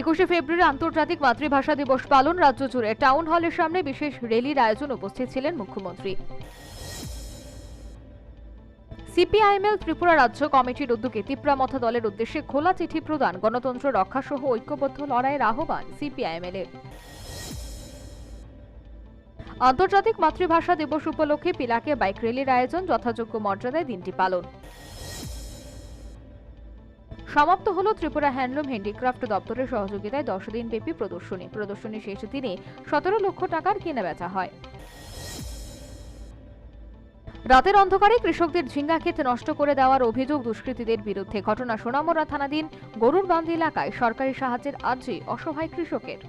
একুশে ফেব্রুয়ারি আন্তর্জাতিক মাতৃভাষা দিবস পালন রাজ্য জুড়ে টাউন হলের সামনে বিশেষ র্যালির আয়োজন উপস্থিত ছিলেন মুখ্যমন্ত্রী। সিপিআইএমএল ত্রিপুরা রাজ্য কমিটির উদ্যোগে তিপ্রামথা দলের উদ্দেশ্যে খোলা চিঠি প্রদান, গণতন্ত্র রক্ষা সহ ঐক্যবদ্ধ লড়াইয়ের আহ্বান সিপিআইএমএল এর। আন্তর্জাতিক মাতৃভাষা দিবস উপলক্ষে পিলাকে বাইক র্যালির আয়োজন যথাযোগ্য মর্যাদায় দিনটি পালন। সমাপ্ত হল ত্রিপুরা হ্যান্ডলুম হ্যান্ডিক্রাফট দপ্তরের সহযোগিতায় দশ দিন ব্যাপী প্রদর্শনী। প্রদর্শনী শেষ দিনে সতেরো লক্ষ টাকার কেনা বেচা হয়। রাতের অন্ধকারে কৃষকদের ঝিঙ্গা ক্ষেত নষ্ট করে দেওয়ার অভিযোগ দুষ্কৃতীদের বিরুদ্ধে ঘটনা সোনামুড়া থানাধীন গরুর বান্ধ এলাকায় সরকারি সাহায্যের আর্জি অসহায় কৃষকের।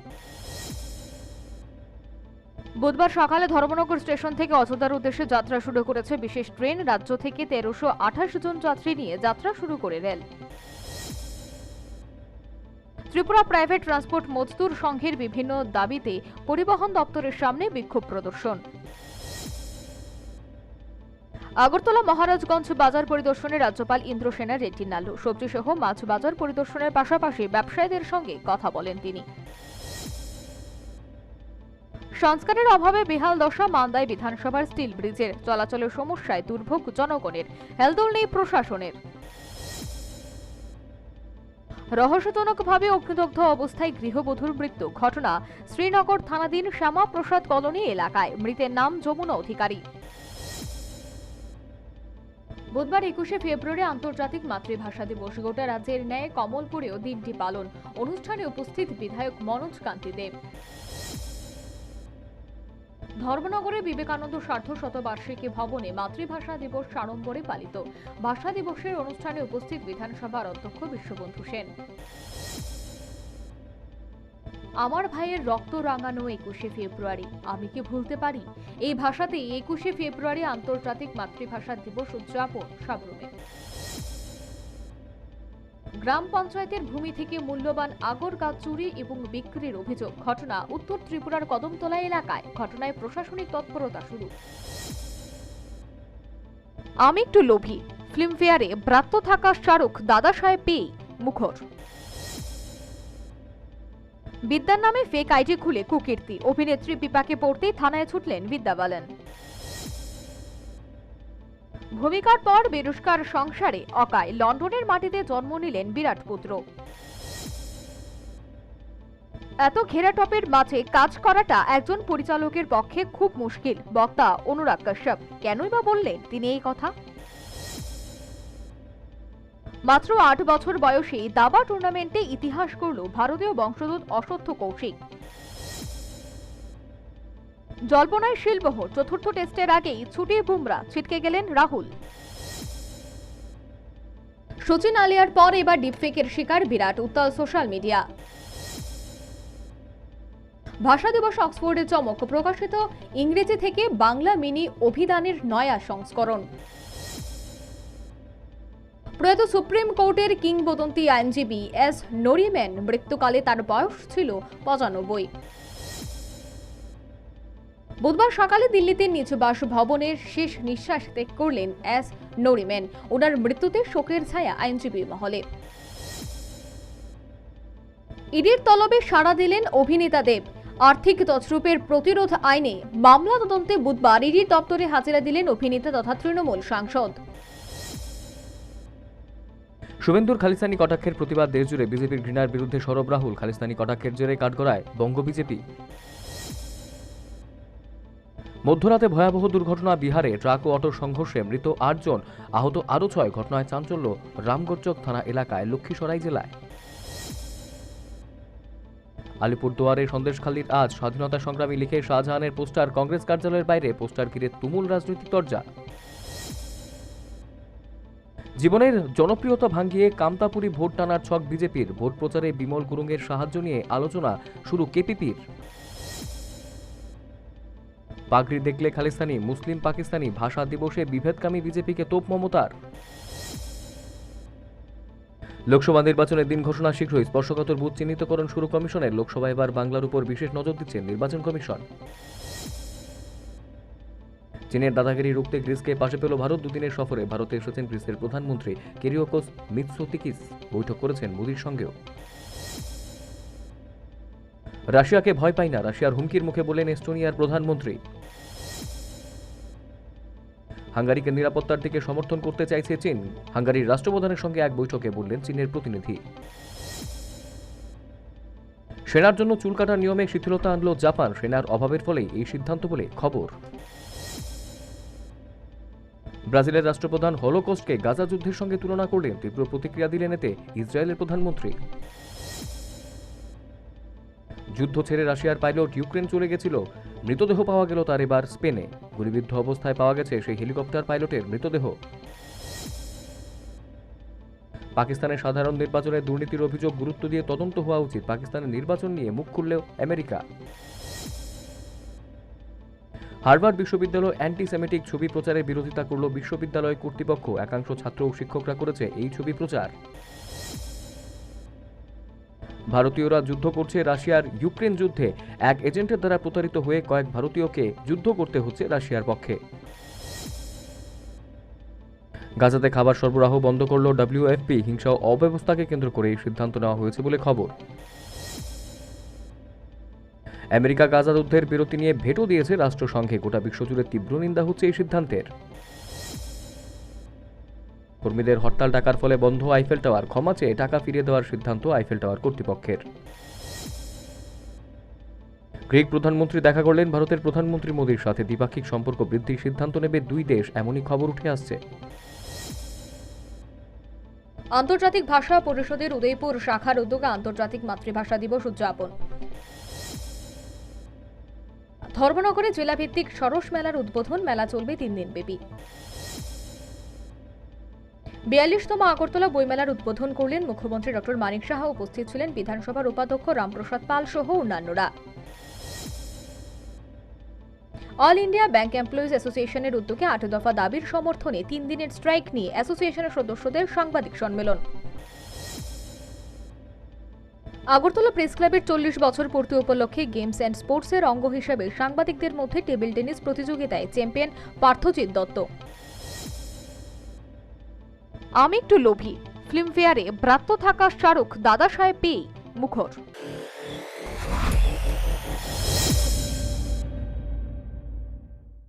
বুধবার সকালে ধর্মনগর স্টেশন থেকে অযোধ্যার উদ্দেশ্যে যাত্রা শুরু করেছে বিশেষ ট্রেন। রাজ্য থেকে তেরোশো জন যাত্রী নিয়ে যাত্রা শুরু করে রেল। ত্রিপুরা প্রাইভেট ট্রান্সপোর্ট মজদুর সংঘের বিভিন্ন দাবিতে পরিবহন দপ্তরের সামনে বিক্ষোভ প্রদর্শন। আগরতলা মহারাজগঞ্জ বাজার পরিদর্শনে রাজ্যপাল ইন্দ্র সেনার রেটি নাল্লু সবজি সহ মাছ বাজার পরিদর্শনের পাশাপাশি ব্যবসায়ীদের সঙ্গে কথা বলেন তিনি। সংস্কারের অভাবে বেহাল দশা মান্দায় বিধানসভার স্টিল ব্রিজের চলাচলের সমস্যায় দুর্ভোগ জনগণের হেলদোল নেই প্রশাসনের। রহস্যজনকভাবে অগ্নিদগ্ধ অবস্থায় গৃহবধূর মৃত্যু। ঘটনা শ্রীনগর থানাধীন শ্যামাপ্রসাদ কলোনি এলাকায়। মৃতের নাম যমুনা অধিকারী। বুধবার একুশে ফেব্রুয়ারি আন্তর্জাতিক মাতৃভাষা দিবস। গোটা রাজ্যের ন্যায় কমলপুরেও দিনটি পালন। অনুষ্ঠানে উপস্থিত বিধায়ক মনোজ কান্তি দেব। ধর্মনগরে বিবেকানন্দ সার্ধ শতবার্ষিকী ভবনে মাতৃভাষা দিবস সাড়ম্বরে পালিত। ভাষা দিবসের অনুষ্ঠানে উপস্থিত বিধানসভার অধ্যক্ষ বিশ্ববন্ধু সেন। আমার ভাইয়ের রক্ত রাঙানো একুশে ফেব্রুয়ারি, আমি কি ভুলতে পারি? এই ভাষাতেই একুশে ফেব্রুয়ারি আন্তর্জাতিক মাতৃভাষা দিবস উদযাপন সাবরুমে। গ্রাম পঞ্চায়েতের ভূমি থেকে মূল্যবান আগর গাছ চুরি এবং বিক্রির অভিযোগ। ঘটনা উত্তর ত্রিপুরার কদমতলা এলাকায়। ঘটনায় প্রশাসনিক তৎপরতা শুরু। আমি একটু লোভী। ফিল্মফেয়ারে ব্রাত্য থাকা শাহরুখ, দাদা সাহেব পেয়ে মুখর। বিদ্যার নামে ফেক আইডি খুলে কুকীর্তি। অভিনেত্রী পিপাকে পড়তেই থানায় ছুটলেন বিদ্যা বালান ভূমিকার পর বেরুস্কার সংসারে, অকায় লন্ডনের মাটিতে জন্ম নিলেন বিরাট পুত্র। এত ঘেরাটপের মাঝে কাজ করাটা একজন পরিচালকের পক্ষে খুব মুশকিল, বক্তা অনুরাগ কাশ্যপ। কেনই বা বললেন তিনি এই কথা? মাত্র আট বছর বয়সে দাবা টুর্নামেন্টে ইতিহাস করল ভারতীয় বংশোদ্ভূত অসত্য কৌশিক। জল্পনায় শিলবহর চতুর্থ টেস্টের আগেই ছুটি বুমরা, ছিটকে গেলেন রাহুল। সচিন আলিয়ার পর এবার ডিপফেকের শিকার বিরাট, উত্তাল সোশ্যাল মিডিয়া। ভাষা দিবস অক্সফোর্ডে চমক, প্রকাশিত ইংরেজি থেকে বাংলা মিনি অভিধানের নয়া সংস্করণ। প্রয়াত সুপ্রিম কোর্টের কিংবদন্তি আইনজীবী এস নরিম্যান মৃত্যুকালে তার বয়স ছিল পঁচানব্বই। বুধবার সকালে দিল্লিতে নিজ বাসভবনের শেষ নিঃশ্বাস ত্যাগ করলেন এস নরিম্যান ওনার মৃত্যুতে শোকের ছায়া আইনজীবী মহলে। ইডির তলবে সাড়া দিলেন অভিনেতা দেব। আর্থিক তছরূপের প্রতিরোধ আইনে মামলা তদন্তে বুধবার ইডির দপ্তরে হাজিরা দিলেন অভিনেতা তথা তৃণমূল সাংসদ। শুভেন্দুর খালিস্তানি কটাক্ষের প্রতিবাদ দেশজুড়ে বিজেপির ঘৃণার বিরুদ্ধে সরব রাহুল খালিস্তানি কটাক্ষের জেরে কাঠগড়ায় বঙ্গ বিজেপি। মধ্যরাতে ভয়াবহ দুর্ঘটনা বিহারে ট্রাক ও অটোর সংঘর্ষে মৃত আটজন। আহত আরও ছয় ঘটনায় চাঞ্চল্য রামগঞ্জক থানা এলাকায় লক্ষ্মীসরাই জেলায়। আলিপুরদুয়ারে সন্দেশখালীর আজ স্বাধীনতা সংগ্রামী লিখে শাহজাহানের পোস্টার কংগ্রেস কার্যালয়ের বাইরে পোস্টার ঘিরে তুমুল রাজনৈতিক তরজা। জীবনের জনপ্রিয়তা ভাঙিয়ে কামতাপুরি ভোট টানার ছক বিজেপির। ভোট প্রচারে বিমল গুরুঙ্গের সাহায্য নিয়ে আলোচনা শুরু কেপিপির। পাগড়ি দেখলে খালিস্তানি, মুসলিম পাকিস্তানি ভাষা দিবসে বিভেদকামী বিজেপিকে তোপ মমতার। লোকসভা নির্বাচনের দিন ঘোষণা শীঘ্রই, স্পর্শকাতর বুথ চিহ্নিতকরণ শুরু কমিশনের, লোকসভা এবার বাংলার উপর বিশেষ নজর দিচ্ছে নির্বাচন কমিশন। চীনের দাদাগিরি রুখতে গ্রিসকে পাশে পেল ভারত, দুদিনের সফরে ভারতে এসেছেন গ্রিসের প্রধানমন্ত্রী কেরিওকোস মিৎসোতিকিস, বৈঠক করেছেন মোদির সঙ্গেও। রাশিয়াকে ভয় পাই না, রাশিয়ার হুমকির মুখে বললেন এস্টোনিয়ার প্রধানমন্ত্রী। হাঙ্গারিকে নিরাপত্তার দিকে সমর্থন করতে চাইছে চীন। হাঙ্গারির রাষ্ট্রপ্রধানের সঙ্গে এক বৈঠকে বললেন চীনের প্রতিনিধি। সেনার জন্য চুল কাটার নিয়মে শিথিলতা আনল জাপান, সেনার অভাবের ফলেই এই সিদ্ধান্ত বলে খবর। ব্রাজিলের রাষ্ট্রপ্রধান হলোকোস্টকে গাজা যুদ্ধের সঙ্গে তুলনা করলেন, তীব্র প্রতিক্রিয়া দিলেন এতে ইসরায়েলের প্রধানমন্ত্রী। যুদ্ধ ছেড়ে রাশিয়ার পাইলট ইউক্রেন চলে গেছিল। মৃতদেহ পাওয়া গেল তার এবার স্পেনে। গুলিবিদ্ধ অবস্থায় পাওয়া গেছে সেই হেলিকপ্টার পাইলটের মৃতদেহ। পাকিস্তানের সাধারণ নির্বাচনে দুর্নীতির অভিযোগ গুরুত্ব দিয়ে তদন্ত হওয়া উচিত। পাকিস্তানের নির্বাচন নিয়ে মুখ খুললেও আমেরিকা। হার্ভার্ড বিশ্ববিদ্যালয় অ্যান্টি সেমেটিক ছবি প্রচারের বিরোধিতা করল বিশ্ববিদ্যালয় কর্তৃপক্ষ। একাংশ ছাত্র ও শিক্ষকরা করেছে এই ছবি প্রচার। ভারতীয়রা যুদ্ধ করছে রাশিয়ার ইউক্রেন যুদ্ধে। এক এজেন্টের দ্বারা প্রতারিত হয়ে কয়েক ভারতীয়কে যুদ্ধ করতে হচ্ছে রাশিয়ার পক্ষে। গাজাতে খাবার সরবরাহ বন্ধ করল ডব্লিউএফপি হিংসা অব্যবস্থাকে কেন্দ্র করে এই সিদ্ধান্ত নেওয়া হয়েছে বলে খবর। আমেরিকা গাজা যুদ্ধের বিরতি নিয়ে ভেটো দিয়েছে রাষ্ট্রসংঘে। গোটা বিশ্বজুড়ে তীব্র নিন্দা হচ্ছে এই সিদ্ধান্তের। কর্মীদের হরতাল ডাকার ফলে বন্ধ আইফেল টাওয়ার। ক্ষমা চেয়ে টাকা ফিরিয়ে দেওয়ার সিদ্ধান্ত আইফেল টাওয়ার কর্তৃপক্ষের। গ্রিক প্রধানমন্ত্রী দেখা করলেন, ভারতের প্রধানমন্ত্রী মোদীর সাথে দ্বিপাক্ষিক সম্পর্ক বৃদ্ধির সিদ্ধান্ত নেবে দুই দেশ, এমনই খবর উঠে আসছে। আন্তর্জাতিক ভাষা পরিষদের উদয়পুর শাখার উদ্যোগে আন্তর্জাতিক মাতৃভাষা দিবস উদযাপন। ধর্মনগরে জেলাভিত্তিক সরস মেলার উদ্বোধন, মেলা চলবে তিন দিন ব্যাপী বিয়াল্লিশতম আগরতলা বইমেলার উদ্বোধন করলেন মুখ্যমন্ত্রী ডক্টর মানিক সাহা। উপস্থিত ছিলেন বিধানসভার উপাধ্যক্ষ রামপ্রসাদ পাল সহ অন্যান্যরা। অল ইন্ডিয়া ব্যাংক এমপ্লয়িজ অ্যাসোসিয়েশনের উদ্যোগে আট দফা দাবির সমর্থনে তিন দিনের স্ট্রাইক নিয়ে অ্যাসোসিয়েশনের সদস্যদের সাংবাদিক সম্মেলন। আগরতলা প্রেস ক্লাবের চল্লিশ বছর পূর্তি উপলক্ষে গেমস অ্যান্ড স্পোর্টসের অঙ্গ হিসেবে সাংবাদিকদের মধ্যে টেবিল টেনিস প্রতিযোগিতায় চ্যাম্পিয়ন পার্থজিৎ দত্ত। আমি একটু লোভী। ফিল্মফেয়ারে ব্রাত্য থাকা শাহরুখ দাদা সাহেব পেয়ে মুখর।